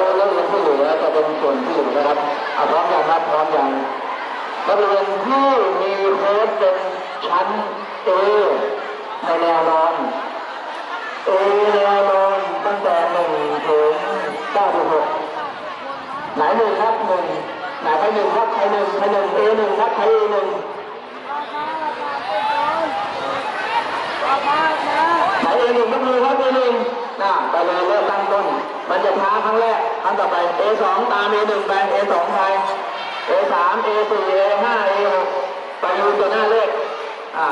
นักเรียนที่เหลือจะเป็นส่วนที่อยู่นะครับเอาพร้อมยังครับพร้อมยังนักเรียนที่มีโค้ดเป็นชั้นเอในแนวนอนเอแนวนอนตั้งแต่หนึ่งถึงเก้าถึงหกหลายหนึ่งครับหนึ่งหลายใครหนึ่งครับใครหนึ่งใครหนึ่งเอหนึ่งครับใครเอหนึ่งหไายเอหนึ่งครับเอหนึ่ง นะไปเลยเริ่มตั้งต้น มันจะท้าครั้งแรกครั้งต่อไป A2 ตาม A1 ไป A2 ไป A3 A4 A5 A6 ไปดูตัวหน้าเลขอ่า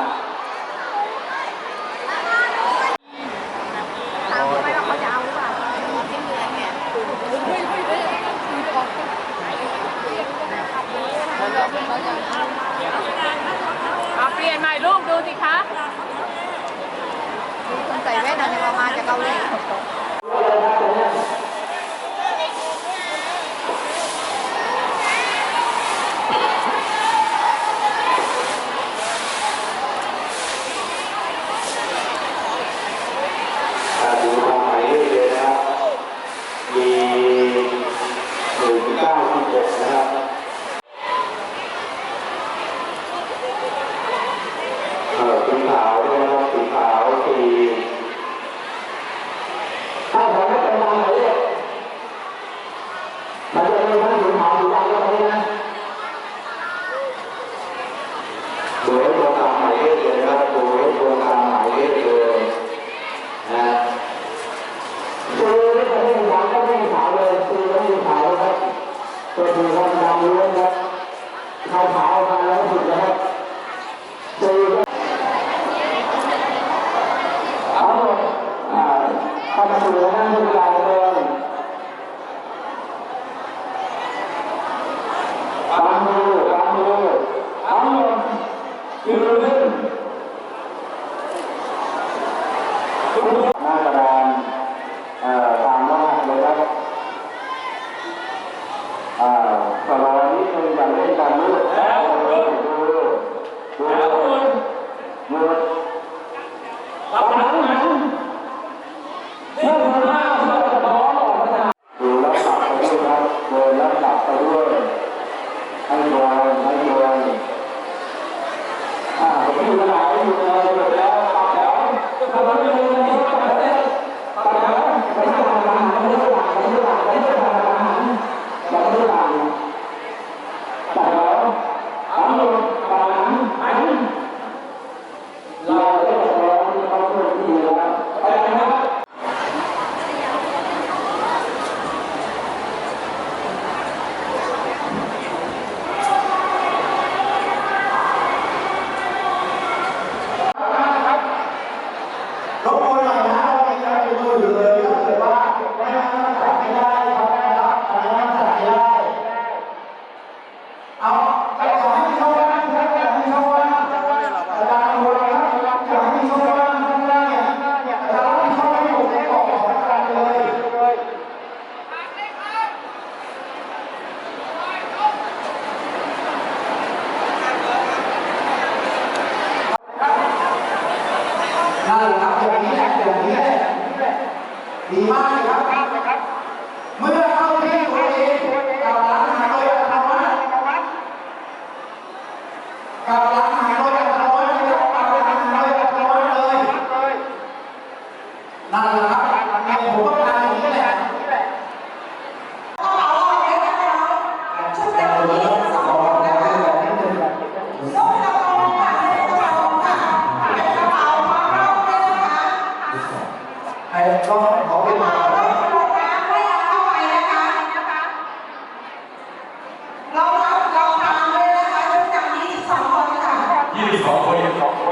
เปลี่ยนใหม่ลูกดูสิคะ คนใส่แว่นอาจจามาจากเกาหลี ciudadanos Oh, wait.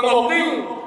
Tá então não tenho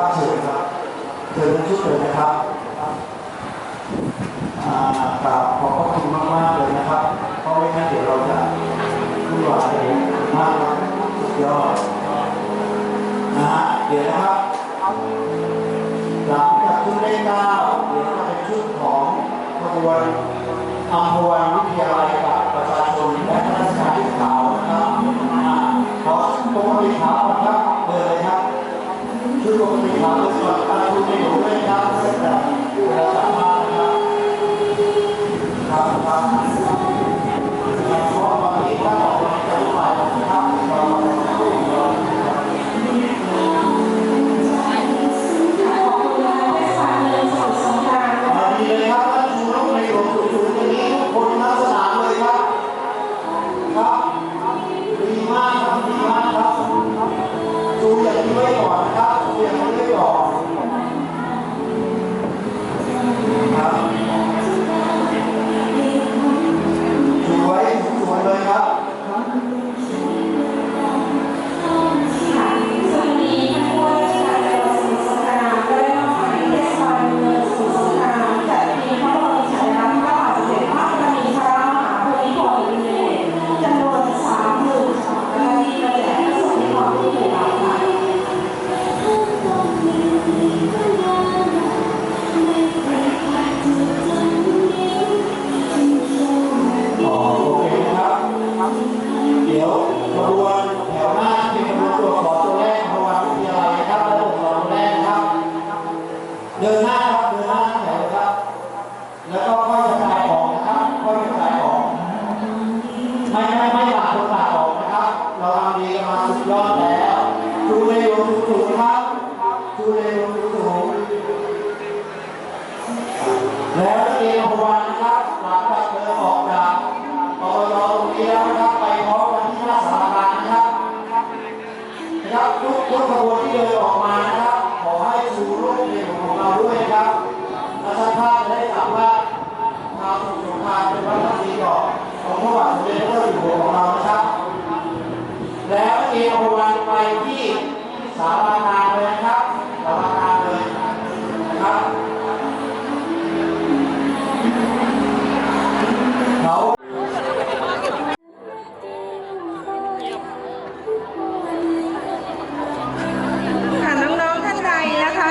ครับเชิครับเชิญทุกชุดเลยนะครับกราบขอบพระคุณมากมากเลยนะครับ เพราะไม่งั้นเดี๋ยวเราจะรุ่นวายมากสุดยอดนะฮะเดี๋ยวนะครับหลังจากชุดเลขเก้าเดี๋ยวจะเป็นชุดของขบวนอัมพวัวิทยาลัย แล้วก็ค่อยสายออกนะครับค่อยสะพายออก ไม่ไม่ไม่ปากปากออนะครับ เราทำดีมาสุดยอดแล้วดูเร็วสูงครับดูเร็วสูงแล้วเกมพวันนะครับหลังจากเธอออกจากปตทเรียนนะครับไปพร้อมกันที่ราชสารานะครับนะครับทุกทุกขบวนที่เดินออกมานะครับขอให้ชูร่วเรียนของเราด้วยนะครับ